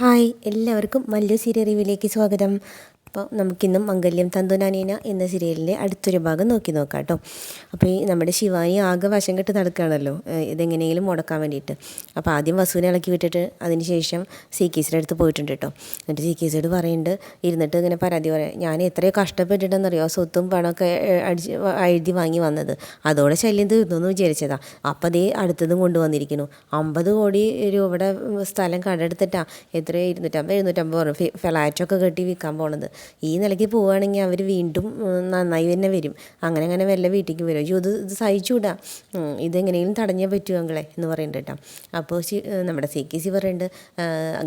Hi എല്ലാവർക്കും Mallu serial റിവ്യൂയിലേക്ക് സ്വാഗതം. അപ്പോൾ നമുക്കിന്നും മംഗല്യം തന്തുനാനീന എന്ന സീരിയലിന്റെ അടുത്തൊരു ഭാഗം നോക്കി നോക്കാം കേട്ടോ. അപ്പോൾ ഈ നമ്മുടെ ശിവാനി ആകെ വശം കെട്ട് നടക്കുകയാണല്ലോ ഇതെങ്ങനെയെങ്കിലും മുടക്കാൻ വേണ്ടിയിട്ട്. അപ്പോൾ ആദ്യം വസുവിനെ ഇളക്കി വിട്ടിട്ട് അതിനുശേഷം സി കേസിന്റെ അടുത്ത് പോയിട്ടുണ്ട് കേട്ടോ. എന്നിട്ട് സി കേസിയോട് പറയുന്നുണ്ട് ഇരുന്നിട്ട് ഇങ്ങനെ പരാതി പറയാം ഞാൻ എത്രയോ കഷ്ടപ്പെട്ടിട്ടെന്നറിയോ സ്വത്തും പണമൊക്കെ അടിച്ച് എഴുതി വാങ്ങി വന്നത്. അതോടെ ശല്യം തീർന്നു എന്ന് വിചാരിച്ചതാ. അപ്പോൾ അതേ അടുത്തതും കൊണ്ടുവന്നിരിക്കുന്നു. അമ്പത് കോടി രൂപയുടെ സ്ഥലം കടെടുത്തിട്ടാണ് എത്രയോ ഇരുന്നൂറ്റമ്പത് എഴുന്നൂറ്റമ്പത് പറഞ്ഞു ഫ്ലാറ്റൊക്കെ കെട്ടി വിൽക്കാൻ പോണത്. ഈ നിലയ്ക്ക് പോവുകയാണെങ്കിൽ അവർ വീണ്ടും നന്നായി തന്നെ വരും. അങ്ങനെ അങ്ങനെ വല്ല വീട്ടിലേക്ക് വരും. അയ്യോ ഇത് ഇത് സഹിച്ചുകൂടാ ഇതെങ്ങനെയും തടഞ്ഞേ പറ്റൂ അങ്ങളെ എന്ന് പറയുന്നുണ്ട് കേട്ടോ. അപ്പോൾ നമ്മുടെ സി കെ സി പറയുന്നുണ്ട്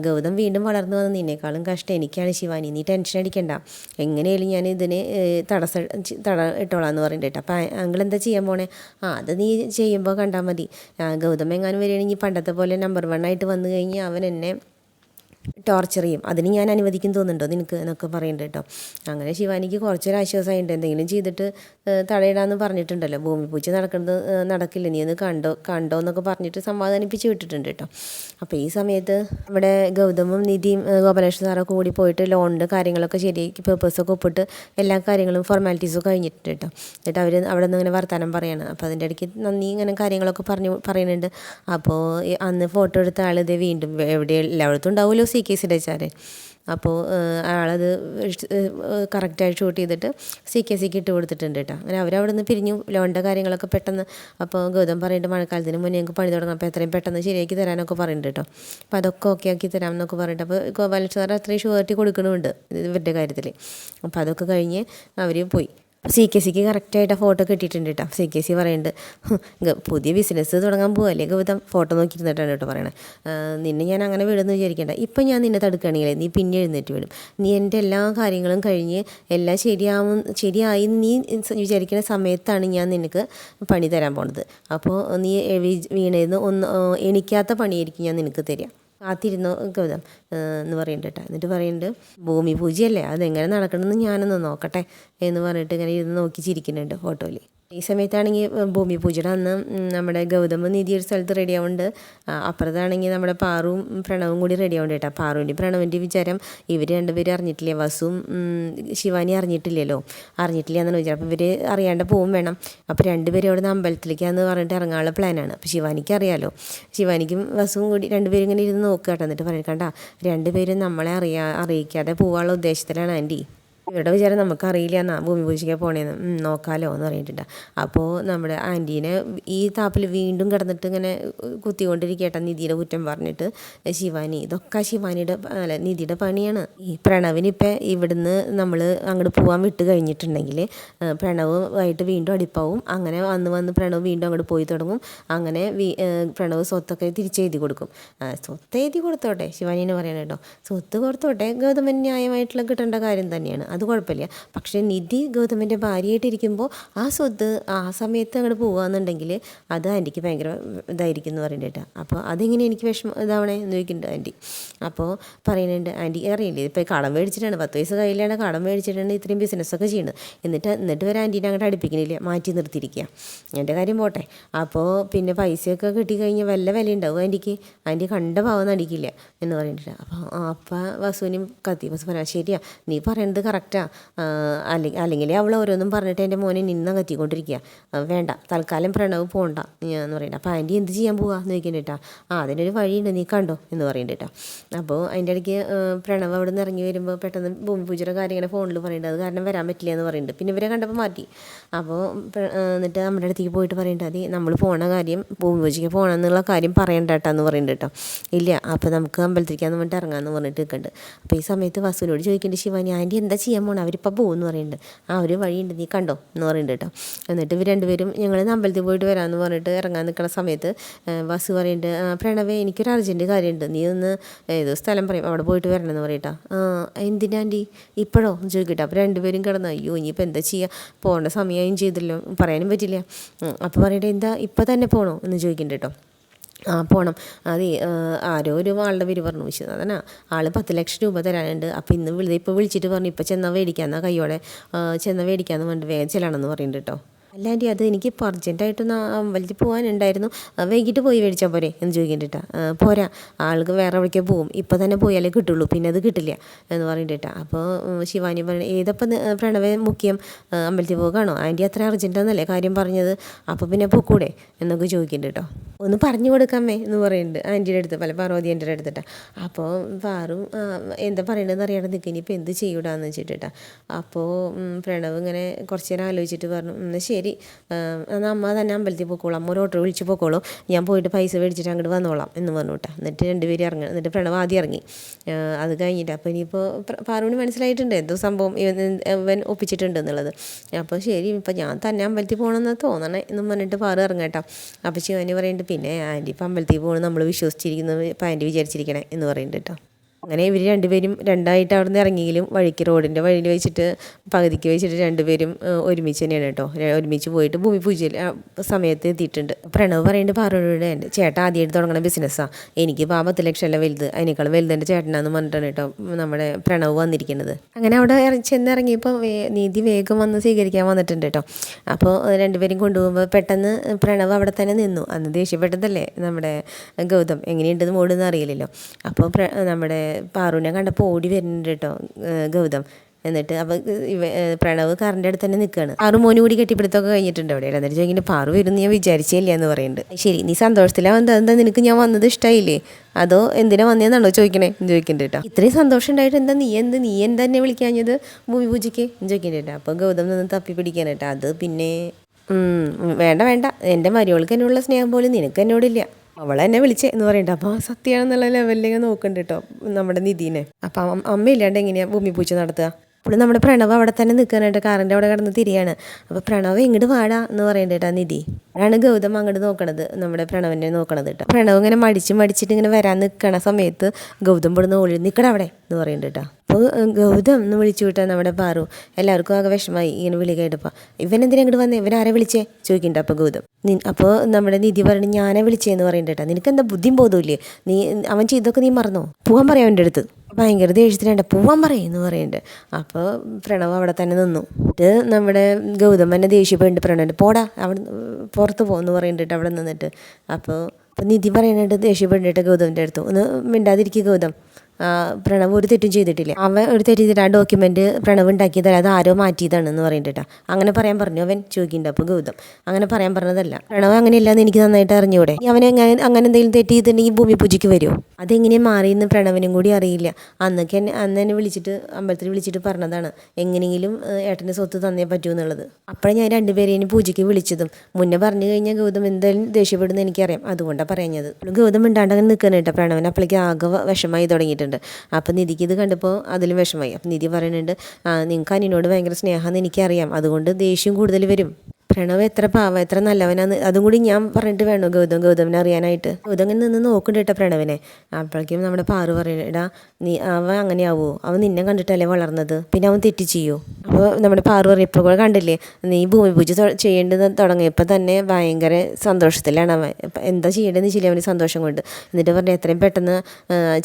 ഗൗതം വീണ്ടും വളർന്നു വന്ന നിന്നേക്കാളും കഷ്ടം. എനിക്കാണ് ശിവാനി നീ ടെൻഷൻ അടിക്കണ്ട. എങ്ങനെയായാലും ഞാൻ ഇതിനെ തടസ്സ തട ഇട്ടോളാം എന്ന് പറയുന്നുണ്ട് കേട്ടോ. അപ്പോൾ അങ്കിൾ എന്താ ചെയ്യാൻ പോണേ? ആ അത് നീ ചെയ്യുമ്പോൾ കണ്ടാൽ മതി. ഗൗതം എങ്ങാനും വരികയാണെങ്കിൽ പണ്ടത്തെ പോലെ നമ്പർ വൺ ആയിട്ട് വന്നു കഴിഞ്ഞാൽ അവൻ എന്നെ ടോർച്ചർ ചെയ്യും. അതിന് ഞാൻ അനുവദിക്കും തോന്നുന്നുണ്ടോ നിനക്ക് എന്നൊക്കെ പറയുന്നുണ്ട് കേട്ടോ. അങ്ങനെ ശിവാനിക്ക് കുറച്ചൊരു ആശ്വാസമായിട്ടുണ്ട് എന്തെങ്കിലും ചെയ്തിട്ട് തടയിടാന്ന് പറഞ്ഞിട്ടുണ്ടല്ലോ. ഭൂമി പൂച്ച നടക്കുന്നത് നടക്കില്ല. നീ ഒന്ന് കണ്ടോ കണ്ടോ എന്നൊക്കെ പറഞ്ഞിട്ട് സമാധാനിപ്പിച്ച് വിട്ടിട്ടുണ്ട് കേട്ടോ. അപ്പോൾ ഈ സമയത്ത് നമ്മുടെ ഗൗതമും നിധിയും ഗോപാലകൃഷ്ണ സാറൊക്കെ കൂടി പോയിട്ട് ലോണിന്റെ കാര്യങ്ങളൊക്കെ ശരിയാക്കി പേപ്പേഴ്സൊക്കെ ഒപ്പിട്ട് എല്ലാ കാര്യങ്ങളും ഫോർമാലിറ്റീസും കഴിഞ്ഞിട്ടുണ്ട് കേട്ടോ. എന്നിട്ട് അവർ അവിടെ നിന്ന് ഇങ്ങനെ വർത്തമാനം പറയാണ്. അപ്പോൾ അതിന്റെ ഇടയ്ക്ക് നന്ദി ഇങ്ങനെ കാര്യങ്ങളൊക്കെ പറഞ്ഞു പറയുന്നുണ്ട്. അപ്പോൾ അന്ന് ഫോട്ടോ എടുത്ത ആൾ വീണ്ടും എവിടെ എല്ലായിടത്തും ഉണ്ടാവുമല്ലോ സി കെ സി വെച്ചാൽ അപ്പോൾ അയാളത് കറക്റ്റായിട്ട് ഷൂട്ട് ചെയ്തിട്ട് സി കെ സിക്ക് ഇട്ട് കൊടുത്തിട്ടുണ്ട് കേട്ടോ. അങ്ങനെ അവരവിടെ നിന്ന് പിരിഞ്ഞു ലോണിന്റെ കാര്യങ്ങളൊക്കെ പെട്ടെന്ന് അപ്പോൾ ഗൗതം പറയുന്നുണ്ട് മഴക്കാലത്തിന് മുന്നേ ഞങ്ങൾക്ക് പണി തുടങ്ങാം അപ്പോൾ എത്രയും പെട്ടെന്ന് ശരിയാക്കി തരാനൊക്കെ പറയുന്നുണ്ട് കേട്ടോ. അപ്പോൾ അതൊക്കെ ഓക്കെ ആക്കി തരാമെന്നൊക്കെ പറഞ്ഞിട്ട് അപ്പോൾ ഗോപാലകൃഷ്ണ അത്രയും ഷുവർട്ടി കൊടുക്കണമുണ്ട് ഇവരുടെ കാര്യത്തിൽ. അപ്പോൾ അതൊക്കെ കഴിഞ്ഞ് അവർ പോയി. സി കെ സിക്ക് കറക്റ്റായിട്ട് ഫോട്ടോ കിട്ടിയിട്ടുണ്ട് കേട്ടോ സി കെ സി പറയുന്നുണ്ട് പുതിയ ബിസിനസ് തുടങ്ങാൻ പോകല്ലേ ഗൗതം ഫോട്ടോ നോക്കിയിരുന്നിട്ടാണ് കേട്ടോ പറയണത് നിന്നെ ഞാൻ അങ്ങനെ വിടുമെന്ന് വിചാരിക്കേണ്ട. ഇപ്പം ഞാൻ നിന്നെ തടുക്കുകയാണെങ്കിൽ നീ പിന്നെ എഴുന്നേറ്റ് വിടും. നീ എന്റെ എല്ലാ കാര്യങ്ങളും കഴിഞ്ഞ് എല്ലാം ശരിയാവും ശരിയായി നീ വിചാരിക്കുന്ന സമയത്താണ് ഞാൻ നിനക്ക് പണി തരാൻ പോണത്. അപ്പോൾ നീ വീണേന്ന് ഒന്ന് എണിക്കാത്ത പണിയായിരിക്കും ഞാൻ നിനക്ക് തരിക. കാത്തിരുന്നു? ഗൗതം എന്ന് പറയുന്നുണ്ട് കേട്ടോ. എന്നിട്ട് പറയുന്നുണ്ട് ഭൂമി പൂജയല്ലേ അതെങ്ങനെ നടക്കണമെന്ന് ഞാനൊന്ന് നോക്കട്ടെ എന്ന് പറഞ്ഞിട്ട് ഇങ്ങനെ ഇരുന്ന് നോക്കി ചിരിക്കുന്നുണ്ട് ഫോട്ടോയിൽ. ഈ സമയത്താണെങ്കിൽ ഭൂമി പൂജയുടെ അന്ന് നമ്മുടെ ഗൗതമ നിധി ഒരു സ്ഥലത്ത് റെഡി ആവുന്നുണ്ട്. അപ്പുറത്താണെങ്കിൽ നമ്മുടെ പാറുവും പ്രണവും കൂടി റെഡി ആവുന്നുണ്ട് കേട്ടോ. പാറുവിന്റെ പ്രണവിന്റെ വിചാരം ഇവർ രണ്ടുപേരും അറിഞ്ഞിട്ടില്ല? വസുവും ഉം, ശിവാനി അറിഞ്ഞിട്ടില്ലല്ലോ? അറിഞ്ഞിട്ടില്ല എന്നാണ് വിചാരം. അപ്പോൾ ഇവർ അറിയാണ്ട് പോവും വേണം. അപ്പോൾ രണ്ടുപേരും അവിടെ നിന്ന് അമ്പലത്തിലേക്കാന്ന് പറഞ്ഞിട്ട് ഇറങ്ങാനുള്ള പ്ലാനാണ് അപ്പോൾ ശിവാനിക്ക് അറിയാമല്ലോ ശിവാനിക്കും വസുവും കൂടി രണ്ടുപേരും ഇങ്ങനെ ഇരുന്ന് നോക്കുക കേട്ടോ. എന്നിട്ട് പറഞ്ഞിട്ട് കണ്ട രണ്ടുപേരും നമ്മളെ അറിയാ അറിയിക്കാതെ പോകാനുള്ള ഉദ്ദേശത്തിലാണ് ആന്റി. ഇവരുടെ വിചാരം നമുക്കറിയില്ല എന്നാ ഭൂമി പൂജയ്ക്ക് പോണേന്ന്. നോക്കാലോ എന്ന് പറഞ്ഞിട്ടുണ്ട്. അപ്പോൾ നമ്മുടെ ആന്റീനെ ഈ താപ്പിൽ വീണ്ടും കിടന്നിട്ട് ഇങ്ങനെ കുത്തിക്കൊണ്ടിരിക്കട്ടെ നിധിയുടെ കുറ്റം പറഞ്ഞിട്ട് ശിവാനി. ഇതൊക്കെ ശിവാനിയുടെ അല്ല നിധിയുടെ പണിയാണ്. ഈ പ്രണവിന് ഇപ്പം ഇവിടുന്ന് നമ്മൾ അങ്ങോട്ട് പോകാൻ വിട്ട് കഴിഞ്ഞിട്ടുണ്ടെങ്കിൽ പ്രണവ് പ്രണവുമായിട്ട് വീണ്ടും അടിപ്പാവും. അങ്ങനെ വന്ന് വന്ന് പ്രണവ് വീണ്ടും അങ്ങോട്ട് പോയി തുടങ്ങും. അങ്ങനെ പ്രണവ് സ്വത്തൊക്കെ തിരിച്ചെഴുതി കൊടുക്കും. സ്വത്ത് എഴുതി കൊടുത്തോട്ടെ ശിവാനിനെ പറയണം കേട്ടോ. സ്വത്ത് കൊടുത്തോട്ടെ ഗൗതമൻ ന്യായമായിട്ടുള്ള കിട്ടേണ്ട കാര്യം തന്നെയാണ്. അത് കുഴപ്പമില്ല. പക്ഷേ നിധി ഗൗതമന്റെ ഭാര്യയായിട്ടിരിക്കുമ്പോൾ ആ സ്വത്ത് ആ സമയത്ത് അങ്ങോട്ട് പോകുകയെന്നുണ്ടെങ്കിൽ അത് ആന്റിക്ക് ഭയങ്കര ഇതായിരിക്കും എന്ന് പറയുന്നുണ്ട് അപ്പോൾ അതെങ്ങനെ എനിക്ക് വിഷമം ഇതാവണേ എന്ന് ചോദിക്കുന്നുണ്ട് ആന്റി. അപ്പോൾ പറയുന്നുണ്ട് ആന്റി അറിയില്ലേ? ഇപ്പോൾ കടം മേടിച്ചിട്ടാണ് പത്ത് വയസ്സ് കയ്യിലാണ് കടം മേടിച്ചിട്ടാണ് ഇത്രയും ബിസിനസ്സൊക്കെ ചെയ്യുന്നത്. എന്നിട്ട് എന്നിട്ട് വരെ ആന്റീനെ അങ്ങോട്ട് അടുപ്പിക്കണില്ല മാറ്റി നിർത്തിയിരിക്കുക. എന്റെ കാര്യം പോട്ടെ. അപ്പോൾ പിന്നെ പൈസയൊക്കെ കിട്ടിക്കഴിഞ്ഞാൽ വല്ല വില ഉണ്ടാവും ആന്റിക്ക്. ആന്റി കണ്ട ഭാവം നടിക്കില്ല എന്ന് പറഞ്ഞിട്ട് അപ്പോൾ അപ്പം വസുവിനും കത്തി വസു പറയാം ശരിയാ. നീ പറയണത് കറക്റ്റാ അല്ലെങ്കിൽ അല്ലെങ്കിൽ അവൾ ഓരോന്നും പറഞ്ഞിട്ട് എന്റെ മോനെ നിന്ന കത്തിക്കൊണ്ടിരിക്കുക വേണ്ട തൽക്കാലം പ്രണവ് പോണ്ട എന്ന് പറയുന്നത് അപ്പോൾ ആന്റി എന്ത് ചെയ്യാൻ പോവാ? എന്ന് ആ അതിനൊരു വഴിയുണ്ട് നീ കണ്ടോ? എന്ന് പറയുന്നുണ്ട് കേട്ടോ അപ്പോൾ അതിന്റെ ഇടയ്ക്ക് പ്രണവ് അവിടെ നിന്ന് ഇറങ്ങി വരുമ്പോൾ പെട്ടെന്ന് ഭൂമി പൂജയുടെ കാര്യം ഇങ്ങനെ ഫോണിൽ പറയുന്നുണ്ട് അത് കാരണം വരാൻ പറ്റില്ല എന്ന് പറയുന്നുണ്ട് പിന്നെ ഇവരെ കണ്ടപ്പോൾ മാറ്റി. അപ്പോൾ എന്നിട്ട് നമ്മുടെ അടുത്തേക്ക് പോയിട്ട് പറയുന്നുണ്ട് അതെ നമ്മൾ പോണ കാര്യം ഭൂമി പൂജയ്ക്ക് പോകണം എന്നുള്ള കാര്യം പറയണ്ട കേട്ടോ എന്ന് പറയുന്നുണ്ട് കേട്ടോ ഇല്ല അപ്പോൾ നമുക്ക് അമ്പലത്തിലേക്കാന്ന് പറഞ്ഞിട്ട് ഇറങ്ങാമെന്ന് പറഞ്ഞിട്ട് നിൽക്കുന്നുണ്ട് അപ്പോൾ ഈ സമയത്ത് വസുവിനോട് ചോദിക്കേണ്ട ശിവാനി ആന്റി എന്താ ചെയ്യാൻ പോകണം അവരിപ്പോൾ പോകുമെന്ന് പറയുന്നുണ്ട് ആ ഒരു വഴിയുണ്ട് നീ കണ്ടോ? എന്ന് പറയുന്നുണ്ട് കേട്ടോ എന്നിട്ട് ഇവർ രണ്ടുപേരും ഞങ്ങൾ അമ്പലത്തിൽ പോയിട്ട് വരാമെന്ന് പറഞ്ഞിട്ട് ഇറങ്ങാൻ നിൽക്കുന്ന സമയത്ത് വസു പറയുന്നുണ്ട് "ആ, പ്രണവേ എനിക്കൊരു അർജന്റ് കാര്യമുണ്ട് നീ ഒന്ന് ഏതോ സ്ഥലം പറയും അവിടെ പോയിട്ട് വരണമെന്ന് പറയട്ടാ. എന്തിനാ ആന്റി ഇപ്പോഴോ? ചോദിക്കട്ടെ. അപ്പോൾ രണ്ടുപേരും കിടന്നു അയ്യോ ഇനിയിപ്പോൾ എന്താ ചെയ്യുക പോകേണ്ട സമയമായും ചെയ്തല്ലോ. പറയാനും പറ്റില്ല. അപ്പോൾ പറയട്ടെ എന്താ ഇപ്പം തന്നെ പോകണോ എന്ന് ചോദിക്കുന്നുണ്ട് കേട്ടോ ആ പോണം. അത് ആരോ ഒരു ആളുടെ പേര് പറഞ്ഞു. വിശ്വനാഥനാ. ആൾ പത്ത് ലക്ഷം രൂപ തരാനുണ്ട്. അപ്പോൾ ഇന്ന് വിളി ഇപ്പോൾ വിളിച്ചിട്ട് പറഞ്ഞു ഇപ്പോൾ ചെന്നാൽ മേടിക്കാമെന്നാ കയ്യോടെ ചെന്നാൽ മേടിക്കാമെന്ന് പറഞ്ഞിട്ട് വേഗം ചെല്ലണമെന്ന് പറയുന്നുണ്ട് കേട്ടോ അല്ല ആന്റി അത് എനിക്ക് ഇപ്പോൾ അർജന്റായിട്ടൊന്ന് അമ്പലത്തിൽ പോകാനുണ്ടായിരുന്നു വൈകിട്ട് പോയി മേടിച്ചാൽ പോരെ? എന്ന് ചോദിക്കണ്ടിട്ടാ. പോരാ. ആൾക്ക് വേറെ എവിടേക്കോ പോകും ഇപ്പോൾ തന്നെ പോയാലേ കിട്ടുള്ളൂ. പിന്നെ അത് കിട്ടില്ല എന്ന് പറഞ്ഞിട്ടാ അപ്പോൾ ശിവാനി പറഞ്ഞു ഏതപ്പം പ്രണവ മുഖ്യം അമ്പലത്തിൽ പോകാണോ ആന്റി അത്ര അർജന്റാന്നല്ലേ കാര്യം പറഞ്ഞത്? അപ്പോൾ പിന്നെ പൊക്കൂടെ എന്നൊക്കെ ചോദിക്കുന്നുണ്ട് കേട്ടോ ഒന്ന് പറഞ്ഞു കൊടുക്കാമേ എന്ന് പറയുന്നുണ്ട് ആന്റിയുടെ അടുത്ത് പല പാർവതി എന്റെ അടുത്തിട്ടാ. അപ്പോൾ പാറും എന്താ പറയണതെന്ന് അറിയാതെ നിൽക്കുക ഇനിയിപ്പോൾ എന്ത് ചെയ്യൂടാന്ന് വെച്ചിട്ടാ അപ്പോൾ പ്രണവ് ഇങ്ങനെ കുറച്ച് നേരം ആലോചിച്ചിട്ട് പറഞ്ഞു എന്നാൽ ശരി. ആ, എന്നാൽ അമ്മ തന്നെ അമ്പലത്തിൽ പോയിക്കോളും. ഒരു ഓട്ടോ വിളിച്ച് പോയിക്കോളൂ. ഞാൻ പോയിട്ട് പൈസ മേടിച്ചിട്ട് അങ്ങോട്ട് വന്നോളാം എന്ന് പറഞ്ഞു കേട്ടോ. എന്നിട്ട് രണ്ടുപേരും ഇറങ്ങി. എന്നിട്ട് പ്രണവ് ആദ്യം ഇറങ്ങി. അത് കഴിഞ്ഞിട്ട് അപ്പോൾ ഇനിയിപ്പോൾ പാറുവിന് മനസ്സിലായിട്ടുണ്ട് എന്തോ സംഭവം ഇവൻ ഇവൻ ഒപ്പിച്ചിട്ടുണ്ട് എന്നുള്ളത്. അപ്പോൾ ശരി ഇപ്പം ഞാൻ തന്നെ അമ്പലത്തിൽ പോകണമെന്ന് തോന്നണേ എന്നും പറഞ്ഞിട്ട് പാറു ഇറങ്ങട്ടോ അപ്പോൾ ശിവാനി പറയുന്നുണ്ട് പിന്നെ ആന്റി ഇപ്പം അമ്പലത്തിൽ പോകണം നമ്മൾ വിശ്വസിച്ചിരിക്കുന്നത് ഇപ്പം ആന്റി വിചാരിച്ചിരിക്കണേ എന്ന് പറയുന്നുണ്ട് കേട്ടോ. അങ്ങനെ ഇവർ രണ്ടുപേരും രണ്ടായിട്ട് അവിടെ നിന്ന് ഇറങ്ങിയെങ്കിലും വഴിക്ക് റോഡിന്റെ വഴിയിൽ വെച്ചിട്ട് പകുതിക്ക് വെച്ചിട്ട് രണ്ടുപേരും ഒരുമിച്ച് തന്നെയാണ് കേട്ടോ. ഒരുമിച്ച് പോയിട്ട് ഭൂമി പൂജയിൽ സമയത്ത് എത്തിയിട്ടുണ്ട്. പ്രണവ് പറയുന്നുണ്ട് പാറോട് എന്റെ ചേട്ടൻ ആദ്യമായിട്ട് തുടങ്ങുന്ന ബിസിനസ്സാണ് എനിക്ക് ആ പത്ത് ലക്ഷമല്ല വലുത്. അതിനേക്കാൾ വലുത് എന്റെ ചേട്ടനാന്ന് പറഞ്ഞിട്ടാണ് കേട്ടോ നമ്മുടെ പ്രണവ് വന്നിരിക്കുന്നത്. അങ്ങനെ അവിടെ ചെന്ന് ഇറങ്ങിയപ്പോൾ നീതി വേഗം വന്ന് സ്വീകരിക്കാൻ വന്നിട്ടുണ്ട് കേട്ടോ. അപ്പോൾ രണ്ടുപേരും കൊണ്ടുപോകുമ്പോൾ പെട്ടെന്ന് പ്രണവ് അവിടെ തന്നെ നിന്നു. അന്ന് ദേഷ്യപ്പെട്ടതല്ലേ നമ്മുടെ ഗൗതം? എങ്ങനെയുണ്ടെന്ന് മോടെന്ന് അറിയില്ലല്ലോ. അപ്പോൾ നമ്മുടെ പാറുവിനെ കണ്ടപ്പോൾ ഓടി വരുന്നുണ്ട് കേട്ടോ ഗൗതം. എന്നിട്ട് അപ്പോൾ ഇവ പ്രണവ് കാറിന്റെ അടുത്ത് തന്നെ നിൽക്കുകയാണ് ആറ് മോനും കൂടി കെട്ടിപ്പിടുത്തൊക്കെ കഴിഞ്ഞിട്ടുണ്ട് അവിടെ. എന്നിട്ട് ചോദിക്കുന്നത് പാറു വരുന്നു ഞാൻ വിചാരിച്ചില്ല എന്ന് പറയുന്നുണ്ട്. ശരി നീ സന്തോഷത്തിലാണ് എന്താ എന്താ നിനക്ക് ഞാൻ വന്നത് ഇഷ്ടമായില്ലേ അതോ എന്തിനാ വന്നതെന്നാണോ ചോദിക്കണേ? ചോദിക്കുന്നുണ്ട് കേട്ടോ. ഇത്രയും സന്തോഷം ഉണ്ടായിട്ട് എന്താ നീ എന്ത് നീ എന്താ എന്നെ വിളിക്കാഞ്ഞത്? ഭൂമി പൂജയ്ക്ക്? ചോദിക്കുന്നുണ്ട് കേട്ടോ. അപ്പോൾ ഗൗതം നിന്ന് തപ്പി പിടിക്കാൻ കേട്ടോ. അത് പിന്നെ വേണ്ട വേണ്ട. എന്റെ മരിയോൾക്ക് എന്നുള്ള സ്നേഹം പോലും നിനക്ക് എന്നോടില്ല. അവളെ എന്നെ വിളിച്ചേ എന്ന് പറയണ്ട. അപ്പോൾ സത്യാണെന്നുള്ള ലെവലിലേക്ക് നോക്കണ്ട കേട്ടോ നമ്മുടെ നിധീനെ. അപ്പം അമ്മ- അമ്മയില്ലാണ്ട് എങ്ങനെയാ ഭൂമി പൂച്ച നടത്തുക? അപ്പോൾ നമ്മുടെ പ്രണവ് അവിടെ തന്നെ നിൽക്കാനായിട്ട് കാറിന്റെ അവിടെ കിടന്ന് തിരിയാണ്. അപ്പോൾ പ്രണവ് എങ്ങോട്ട് വാടാ എന്ന് പറയണ്ട നിധി. അതാണ് ഗൗതം അങ്ങോട്ട് നോക്കണത് നമ്മുടെ പ്രണവിനെ നോക്കണത് കേട്ടോ പ്രണവ് ഇങ്ങനെ മടിച്ച് മടിച്ചിട്ട് ഇങ്ങനെ വരാൻ നിൽക്കണ സമയത്ത് ഗൗതം പെടുന്ന ഓടി നിൽക്കട അവിടെ എന്ന് പറയുന്നുണ്ട് കേട്ടോ അപ്പോൾ ഗൗതം എന്ന് വിളിച്ചു വിട്ടാൽ നമ്മുടെ പാറു. എല്ലാവർക്കും ആകെ വിഷമായി ഇങ്ങനെ വിളി കേട്ടപ്പോൾ ഇവൻ എന്തിനാ ഇങ്ങോട്ട് വന്നേ? ഇവൻ ആരെ വിളിച്ചേ? ചോദിക്കുന്നുണ്ട് അപ്പോൾ ഗൗതം. അപ്പോൾ നമ്മുടെ നിധി പറഞ്ഞു ഞാനെ വിളിച്ചേന്ന് പറയുന്നുണ്ട് കേട്ടോ നിനക്ക് എന്താ ബുദ്ധിയും ബോധമില്ലേ നീ അവൻ ചെയ്തൊക്കെ നീ മറന്നോ? പോവാൻ പറയാം അവന്റെ അടുത്ത്. ഭയങ്കര ദേഷ്യത്തിനുണ്ട് പോവാൻ പറയുമെന്ന് പറയുന്നുണ്ട് അപ്പോൾ പ്രണവ് അവിടെ തന്നെ നിന്നു. എന്നിട്ട് നമ്മുടെ ഗൗതം എന്നെ ദേഷ്യപ്പെട്ട് പ്രണവ് പോടാ അവിടെ പുറത്ത് പോകുന്നു പറയുന്നുണ്ട് അവിടെ നിന്നിട്ട്. അപ്പോൾ അപ്പോൾ നിധി പറയുന്നുണ്ട് ദേഷ്യപ്പെട്ടിട്ട് ഗൗതമിന്റെ അടുത്ത്. ഒന്ന് മിണ്ടാതിരിക്കുക ഗൗതം. പ്രണവ് ഒരു തെറ്റും ചെയ്തിട്ടില്ല. അവൻ ഒരു തെറ്റ് ചെയ്തിട്ട് ആ ഡോക്യുമെന്റ് പ്രണവ് ഉണ്ടാക്കിയതല്ല അത് ആരോ മാറ്റിയതാണെന്ന് പറയുന്നുണ്ട് അങ്ങനെ പറയാൻ പറഞ്ഞു. അവൻ ചോദിക്കുന്നുണ്ട് അപ്പോൾ ഗൗതം. അങ്ങനെ പറയാൻ പറഞ്ഞതല്ല. പ്രണവ് അങ്ങനെയല്ലാന്ന് എനിക്ക് നന്നായിട്ട് അറിഞ്ഞൂടെ? അവനെ അങ്ങനെ അങ്ങനെ എന്തെങ്കിലും തെറ്റ് ചെയ്തിട്ടുണ്ടെങ്കിൽ ഭൂമി പൂജയ്ക്ക് വരുമോ അതെങ്ങനെ മാറിയെന്ന് പ്രണവിനും കൂടി അറിയില്ല. അന്നൊക്കെ എന്നെ അന്ന് എന്നെ വിളിച്ചിട്ട് അമ്പലത്തിൽ വിളിച്ചിട്ട് പറഞ്ഞതാണ് എങ്ങനെയെങ്കിലും ഏട്ടന്റെ സ്വത്ത് തന്നേ പറ്റൂ എന്നുള്ളത്. അപ്പോഴേ ഞാൻ രണ്ടുപേരെയും പൂജയ്ക്ക് വിളിച്ചതും. മുന്നേ പറഞ്ഞു കഴിഞ്ഞാൽ ഗൗതം എന്തായാലും ദേഷ്യപ്പെടുന്ന എനിക്കറിയാം. അതുകൊണ്ടാണ് പറയുന്നത് ഗൗതം ഉണ്ടാണ്ട് അങ്ങനെ നിൽക്കണം കേട്ടോ പ്രണവൻ. അപ്പോഴേക്ക് ആകെ വിഷമായി വിഷമായി തുടങ്ങിയിട്ടുണ്ട് അപ്പം നിധിക്ക് ഇത് കണ്ടപ്പോൾ അതിലും വിഷമായി അപ്പം നിധി പറയുന്നുണ്ട് "ആ, നിങ്ങൾക്ക് അനിയനോട് ഭയങ്കര സ്നേഹമെന്ന് എനിക്കറിയാം. അതുകൊണ്ട് ദേഷ്യം കൂടുതൽ വരും. പ്രണവ് എത്ര പാവ എത്ര നല്ലവനാന്ന് അതും കൂടി ഞാൻ പറഞ്ഞിട്ട് വേണോ ഗൗതം? ഗൗതമിനെ അറിയാനായിട്ട്. ഗൗതം ഇങ്ങനെ നിന്ന് നോക്കുന്നുണ്ട് കേട്ടോ പ്രണവിനെ. അപ്പോഴേക്കും നമ്മുടെ പാറു പറയുന്നത് എടാ നീ അവൻ അങ്ങനെയാവോ? അവൻ നിന്നെ കണ്ടിട്ടല്ലേ വളർന്നത്? പിന്നെ അവൻ തെറ്റ് ചെയ്യൂ? അപ്പോൾ നമ്മുടെ പാറു പറയും ഇപ്പോൾ കൂടെ കണ്ടില്ലേ? നീ ഭൂമി പൂജ ചെയ്യേണ്ടത് തുടങ്ങിയപ്പോൾ തന്നെ ഭയങ്കര സന്തോഷത്തിലാണ് അവൻ. എന്താ ചെയ്യേണ്ടതെന്ന് ശരി അവന് സന്തോഷം കൊണ്ട്. എന്നിട്ട് പറഞ്ഞു എത്രയും പെട്ടെന്ന്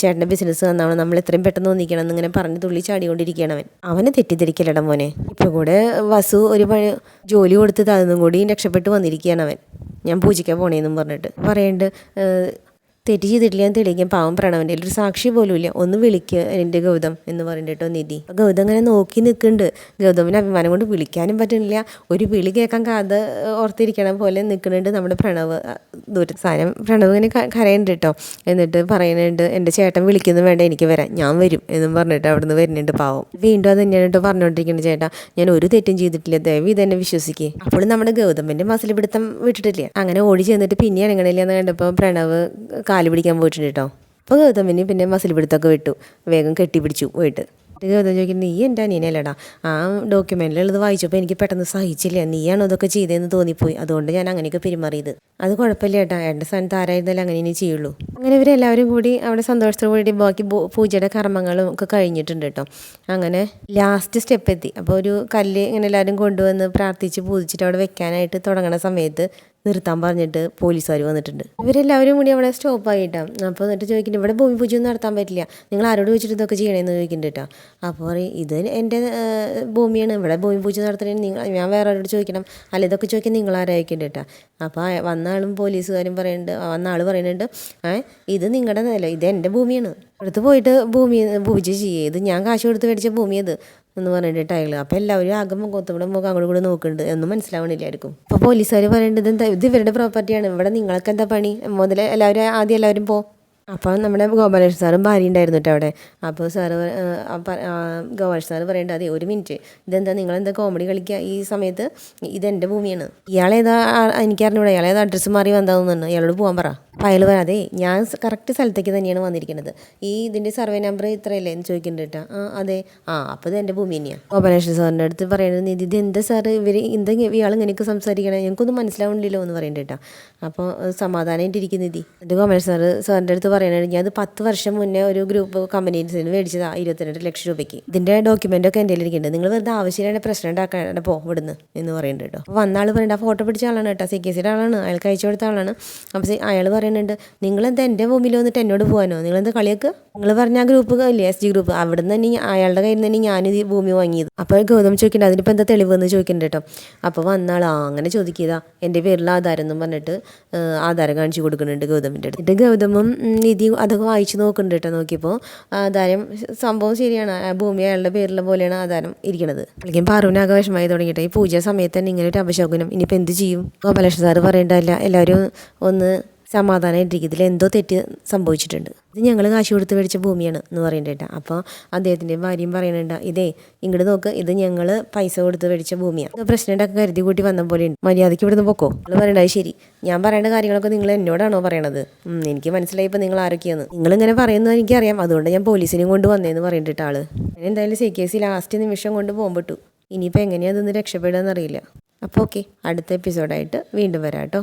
ചേട്ടന്റെ ബിസിനസ് വന്നാണ് നമ്മൾ എത്രയും പെട്ടെന്ന് ഒന്നിക്കണം എന്നിങ്ങനെ പറഞ്ഞ് തുള്ളി ചാടിക്കൊണ്ടിരിക്കുകയാണ് അവൻ. അവനെ തെറ്റിദ്ധരിക്കലട മോനെ. ഇപ്പോൾ കൂടെ വസു ഒരു ജോലി കൊടുത്ത് അതൊന്നും കൂടി രക്ഷപ്പെട്ട് വന്നിരിക്കുകയാണ് അവൻ. ഞാൻ പൂജിക്കാൻ പോണേന്നും പറഞ്ഞിട്ട്. പറയുന്നുണ്ട് ഏഹ്, തെറ്റ് ചെയ്തിട്ടില്ല എന്ന് തെളിയിക്കാൻ പാവം പ്രണവന്റെ ഒരു സാക്ഷി പോലും ഇല്ല. ഒന്ന് വിളിക്കുക എന്റെ ഗൗതം എന്ന് പറഞ്ഞിട്ടോ കേട്ടോ നിധി. ഗൗതം അങ്ങനെ നോക്കി നിൽക്കുന്നുണ്ട്. ഗൗതമിന് അഭിമാനം കൊണ്ട് വിളിക്കാനും പറ്റുന്നില്ല. ഒരു വിളി കേൾക്കാൻ കഥ ഓർത്തിരിക്കണ പോലെ നിൽക്കുന്നുണ്ട് നമ്മുടെ പ്രണവ്. ദൂര സാധനം പ്രണവ് ഇങ്ങനെ കരയുന്നുണ്ട് കേട്ടോ. എന്നിട്ട് പറയുന്നുണ്ട് എന്റെ ചേട്ടൻ വിളിക്കുന്നു വേണ്ട എനിക്ക് വരാം. ഞാൻ വരും എന്നും പറഞ്ഞിട്ട് അവിടുന്ന് വരുന്നുണ്ട് പാവം. വീണ്ടും അത് തന്നെയാണ് കേട്ടോ പറഞ്ഞുകൊണ്ടിരിക്കുന്നത് ചേട്ടാ. ഞാൻ ഒരു തെറ്റും ചെയ്തിട്ടില്ല. ദയവ് ഇതെന്നെ വിശ്വസിക്കേ. അപ്പോൾ നമ്മുടെ ഗൗതമിന്റെ മസിൽ പിടുത്തം വിട്ടിട്ടില്ല. അങ്ങനെ ഓടി ചെന്നിട്ട് പിന്നെ ഇറങ്ങണില്ല എന്ന് കണ്ടപ്പോൾ പ്രണവ് കാൽ പിടിക്കാൻ പോയിട്ടുണ്ട് കേട്ടോ അപ്പോൾ ഗൗതമിന് പിന്നെ മസിൽ പിടുത്തൊക്കെ വിട്ടു. വേഗം കെട്ടിപ്പിടിച്ചു പോയിട്ട്. ഗൗതം ചോദിക്കുന്നത് നീ എന്റെ അനിയനല്ലടാ ആ ഡോക്യുമെന്റിലുള്ളത് വായിച്ചപ്പോൾ എനിക്ക് പെട്ടെന്ന് സഹിച്ചില്ല. നീയാണോ ഇതൊക്കെ ചെയ്തതെന്ന് തോന്നിപ്പോയി. അതുകൊണ്ട് ഞാൻ അങ്ങനെയൊക്കെ പെരുമാറിയത്. അത് കുഴപ്പമില്ല ഏട്ടാ എന്റെ സ്ഥാനത്ത് ആരായിരുന്നാലും അങ്ങനെ ഇനി ചെയ്യുള്ളൂ. അങ്ങനെ ഇവരെല്ലാവരും കൂടി അവിടെ സന്തോഷത്തോടു കൂടി ബാക്കി പൂജയുടെ കർമ്മങ്ങളും ഒക്കെ കഴിഞ്ഞിട്ടുണ്ട് കേട്ടോ അങ്ങനെ ലാസ്റ്റ് സ്റ്റെപ്പ് എത്തി. അപ്പോൾ ഒരു കല്ല് ഇങ്ങനെ എല്ലാവരും കൊണ്ടുവന്ന് പ്രാർത്ഥിച്ച് പൂജിച്ചിട്ട് അവിടെ വെക്കാനായിട്ട് തുടങ്ങുന്ന സമയത്ത് നിർത്താൻ പറഞ്ഞിട്ട് പോലീസുകാർ വന്നിട്ടുണ്ട്. ഇവരെല്ലാവരും കൂടി അവിടെ സ്റ്റോപ്പ് ആയിട്ടാണ് അപ്പോൾ എന്നിട്ട് ചോദിക്കുന്നു ഇവിടെ ഭൂമി പൂജ ഒന്നും നടത്താൻ പറ്റില്ല. നിങ്ങൾ ആരോട് ചോദിച്ചിട്ട് ഇതൊക്കെ ചെയ്യണമെന്ന് ചോദിക്കുന്നുണ്ട് കേട്ടോ അപ്പോൾ പറയും ഇത് എന്റെ ഭൂമിയാണ്. ഇവിടെ ഭൂമി പൂജ നടത്തണമെങ്കിൽ നിങ്ങൾ ഞാൻ വേറെ ആരോട് ചോദിക്കണം. അല്ല ഇതൊക്കെ ചോദിക്കാൻ നിങ്ങൾ ആരായിരിക്കുന്നുണ്ട് കേട്ടോ അപ്പോൾ വന്ന ആളും പോലീസുകാരും പറയുന്നുണ്ട് വന്ന ആൾ പറയുന്നുണ്ട് ഇത് നിങ്ങളുടെ നില ഇത് എന്റെ ഭൂമിയാണ്. അടുത്ത് പോയിട്ട് ഭൂമി പൂജ ചെയ്യേ. ഇത് ഞാൻ കാശ് കൊടുത്ത് മേടിച്ച ഭൂമി അത് എന്ന് പറഞ്ഞിട്ട് അയാൾ അപ്പോൾ എല്ലാവരും ആകെ മുഖത്തോടെ മുഖം അങ്ങോട്ട് കൂടെ നോക്കുന്നുണ്ട്. ഒന്നും മനസ്സിലാവണില്ലായിരിക്കും. അപ്പോൾ പോലീസുകാർ പറയേണ്ടത് എന്താ? ഇത് ഇവരുടെ പ്രോപ്പർട്ടിയാണ് ഇവിടെ നിങ്ങൾക്ക് എന്താ പണി? മുതൽ എല്ലാവരും ആദ്യം എല്ലാവരും പോ. അപ്പോൾ നമ്മുടെ ഗോപാലകൃഷ്ണൻ സാറും ഭാര്യ ഉണ്ടായിരുന്നു കേട്ടോ അവിടെ. അപ്പോൾ സാറ് ഗോപാലകൃഷ്ണൻ സാറ് പറയേണ്ട അതെ ഒരു മിനിറ്റ്. ഇതെന്താ നിങ്ങളെന്താ കോമഡി കളിക്കുക ഈ സമയത്ത്? ഇതെന്റെ ഭൂമിയാണ്. ഇയാളേതാ എനിക്കറിഞ്ഞൂടെ ഇയാളേതാ അഡ്രസ്സ് മാറി വന്നതെന്ന് ഇയാളോട് പോകാൻ പറ. അപ്പോൾ അയാൾ അതെ ഞാൻ കറക്റ്റ് സ്ഥലത്തേക്ക് തന്നെയാണ് വന്നിരിക്കുന്നത്. ഈ ഇതിന്റെ സർവേ നമ്പർ ഇത്രയല്ലേ? എന്ന് ചോദിക്കുന്നുണ്ട് കേട്ടോ ആ അതെ. ആ അപ്പോൾ ഇത് എന്റെ ഭൂമി തന്നെയാണ് ഗോപാലകൃഷ്ണൻ സാറിന്റെ അടുത്ത് പറയുന്നത് നിധി ഇത് എന്താ സാർ ഇവർ എന്താ ഇയാൾ ഇങ്ങനെയൊക്കെ സംസാരിക്കണേ? ഞങ്ങൾക്കൊന്നും മനസ്സിലാവുന്നില്ലല്ലോ എന്ന് പറയുന്നുണ്ട് കേട്ടോ അപ്പോൾ സമാധാനമായിട്ടിരിക്കും നിധി. എന്നിട്ട് ഗോപാലകൃഷ്ണൻ സാറ് സാറിന്റെ അടുത്ത് പറയുന്നത് ഞാൻ അത് പത്ത് വർഷം മുന്നേ ഒരു ഗ്രൂപ്പ് കമ്പനിയിൽ നിന്ന് മേടിച്ചതാ ഇരുപത്തിരണ്ട് ലക്ഷം രൂപയ്ക്ക്. ഇതിന്റെ ഡോക്യുമെന്റ് ഒക്കെ എന്റെ ഇരിക്കുന്നുണ്ട് നിങ്ങൾ വെറുതെ ആവശ്യമില്ലാണ്ട് പ്രശ്നം ഉണ്ടാക്കാനാണ് പോ ഇവിടുന്ന് എന്ന് പറയുന്നുണ്ട് കേട്ടോ. അപ്പോൾ വന്ന ആൾ പറയുന്നത് ആ ഫോട്ടോ പിടിച്ച ആളാണ് കേട്ടോ സി കെ സിയുടെ ആളാണ് അയാൾക്ക് അയച്ചു കൊടുത്ത ആളാണ്. അപ്പോൾ അയാൾ പറയുന്നുണ്ട് നിങ്ങളെന്താ എന്റെ ഭൂമിയിൽ വന്നിട്ട് എന്നോട് പോകാനോ നിങ്ങളെന്ത് കളിയൊക്കെ? നിങ്ങൾ പറഞ്ഞ ആ ഗ്രൂപ്പ് ഇല്ലേ എസ് ജി ഗ്രൂപ്പ് അവിടെ നിന്ന് തന്നെ അയാളുടെ കയ്യിൽ നിന്ന് തന്നെ ഈ ഭൂമി വാങ്ങിയത്. അപ്പോൾ ഗൗതം ചോദിക്കുന്നുണ്ട് അതിനിപ്പോൾ എന്താ തെളിവ് എന്ന് കേട്ടോ. അപ്പോൾ വന്നാൾ അങ്ങനെ ചോദിക്കുക എന്റെ പേരിൽ ആധാരം എന്നും പറഞ്ഞിട്ട് ആധാരം കാണിച്ചു കൊടുക്കുന്നുണ്ട് ഗൗതമിന്റെ അടുത്ത്. ഗൗതമും നിധി അതൊക്കെ വായിച്ചു നോക്കുന്നുണ്ട് കേട്ടോ നോക്കിയപ്പോൾ. ആധാരം സംഭവം ശരിയാണ്. ഭൂമി അയാളുടെ പേരിലെ പോലെയാണ് ആധാരം ഇരിക്കുന്നത് അല്ലെങ്കിൽ പാറുവിനാകെ വിഷമായി തുടങ്ങിയിട്ട്. ഈ പൂജ സമയത്ത് തന്നെ ഇങ്ങനെ ഒരു അപശകുനം ഇനിയിപ്പോൾ എന്ത് ചെയ്യും? ഗോപാലകൃഷ്ണ സാറ് പറയേണ്ടതല്ല എല്ലാവരും ഒന്ന് സമാധാനമായിട്ടിരിക്കും ഇതിൽ എന്തോ തെറ്റ് സംഭവിച്ചിട്ടുണ്ട്. ഇത് ഞങ്ങൾ കാശ് കൊടുത്ത് മേടിച്ച ഭൂമിയാണ് എന്ന് പറയുന്നുണ്ട് അപ്പോൾ അദ്ദേഹത്തിന്റെ ഭാര്യയും പറയുന്നുണ്ട് ഇതേ ഇങ്ങോട്ട് നോക്ക് ഇത് ഞങ്ങൾ പൈസ കൊടുത്ത് മേടിച്ച ഭൂമിയാണ്. ഇത് പ്രശ്നം ഉണ്ടാക്കി കരുതി കൂട്ടി വന്ന പോലെ ഉണ്ട്. മര്യാദയ്ക്ക് ഇവിടുന്ന് പൊക്കോ? നിങ്ങൾ പറയണ്ടായി ശരി. ഞാൻ പറയേണ്ട കാര്യങ്ങളൊക്കെ നിങ്ങൾ എന്നോടാണോ പറയണത്? എനിക്ക് മനസ്സിലായി ഇപ്പോൾ നിങ്ങൾ ആരൊക്കെയാണ് നിങ്ങളിങ്ങനെ പറയുന്നത് എനിക്കറിയാം. അതുകൊണ്ട് ഞാൻ പോലീസിനെയും കൊണ്ട് വന്നേന്ന് പറയുന്നുണ്ട് ആൾ. എന്തായാലും സി കെ സി ലാസ്റ്റ് നിമിഷം കൊണ്ട് പോകുമ്പോട്ടു ഇനിയിപ്പോൾ എങ്ങനെയാണ് അതൊന്ന് രക്ഷപ്പെടുക എന്നറിയില്ല. അപ്പോൾ ഓക്കെ അടുത്ത എപ്പിസോഡായിട്ട് വീണ്ടും വരാം കേട്ടോ.